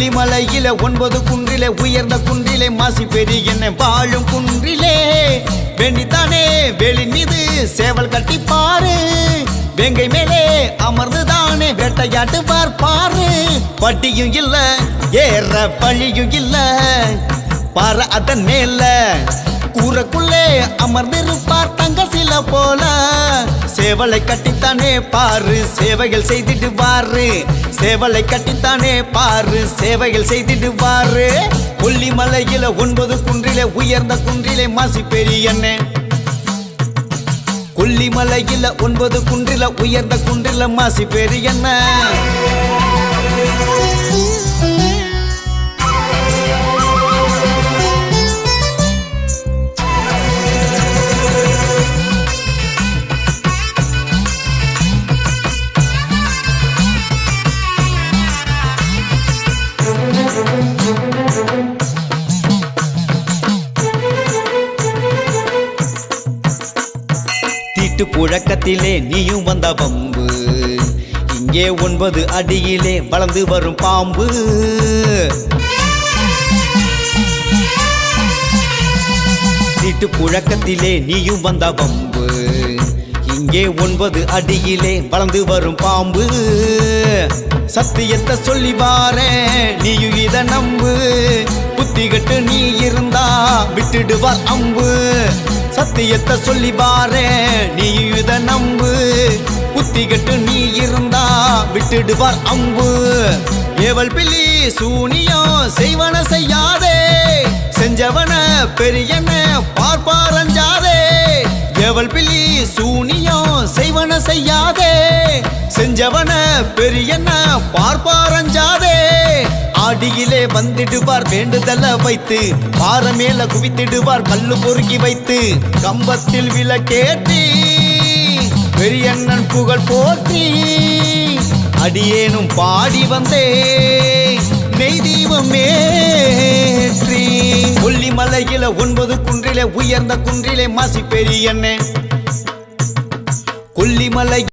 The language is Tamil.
கொல்லிமலையில ஒன்பது குன்றிலே உயர்ந்த குன்றிலே மாசி பெரியண்ண வாழும் குன்றிலே. வெண்ணித்தானே வெளி மீது சேவல் கட்டி பாரு வெங்கை மேலே அமர்ந்துதானே வேட்டையாட்டு பார்ப்பாரு வட்டியும் இல்ல ஏற பழியும் இல்ல. பாரு அதன் மேல கூரைக்குள்ளே அமர்ந்திருப்பார் தங்க சில போல. சேவலை கட்டித்தானே பாரு சேவைகள் செய்திடுவாரு சேவலை கட்டித்தானே பாரு சேவைகள் செய்திடுவாரு கொல்லிமலையில ஒன்பது குன்றிலே உயர்ந்த குன்றிலே மாசி பெரியண்ணே கொல்லிமலையில ஒன்பது குன்றில உயர்ந்த குன்றில மாசி பெரியண்ண வீட்டு புழக்கத்திலே நீயும் வந்த பம்பு இங்கே ஒன்பது அடியிலே வளர்ந்து வரும் பாம்பு. வீட்டு புழக்கத்திலே நீயும் வந்த பம்பு இங்கே ஒன்பது அடியிலே வளர்ந்து வரும் பாம்பு. சத்தியத்தை சொல்லி வாரேன் நீயும் இத நம்பு. புத்திகட்டு நீ இருந்தா விட்டுடுவார் அம்பு. சத்தியத்தை சொல்லி பாரு நீ இத நம்பு. புத்தி கட்டு நீ இருந்தா விட்டுடுவார் அம்பு. ஏவல் பிள்ளி சூனியம் செய்வன செய்யாதே. செஞ்சவன பெரியன பார்ப்பாரஞ்சாதே ஏவல் பில்லி சூனியம் செய்வன செய்யாதே. செஞ்சவன பெரியன பார்ப்பாரஞ்சாதே ஆடியிலே வந்திடுவார் வேண்டுதல வைத்து பாரமேல குவித்திடுவார் கல்லு பொறுக்கி வைத்து. கம்பத்தில் விளக்கேற்றி பெரியண்ணன் புகழ் போற்றி. அடியேனும் பாடி வந்தே நெய் தீபம் கொல்லிமலையில ஒன்பது குன்றிலே உயர்ந்த குன்றிலே மாசி பெரியண்ணே. கொல்லிமலை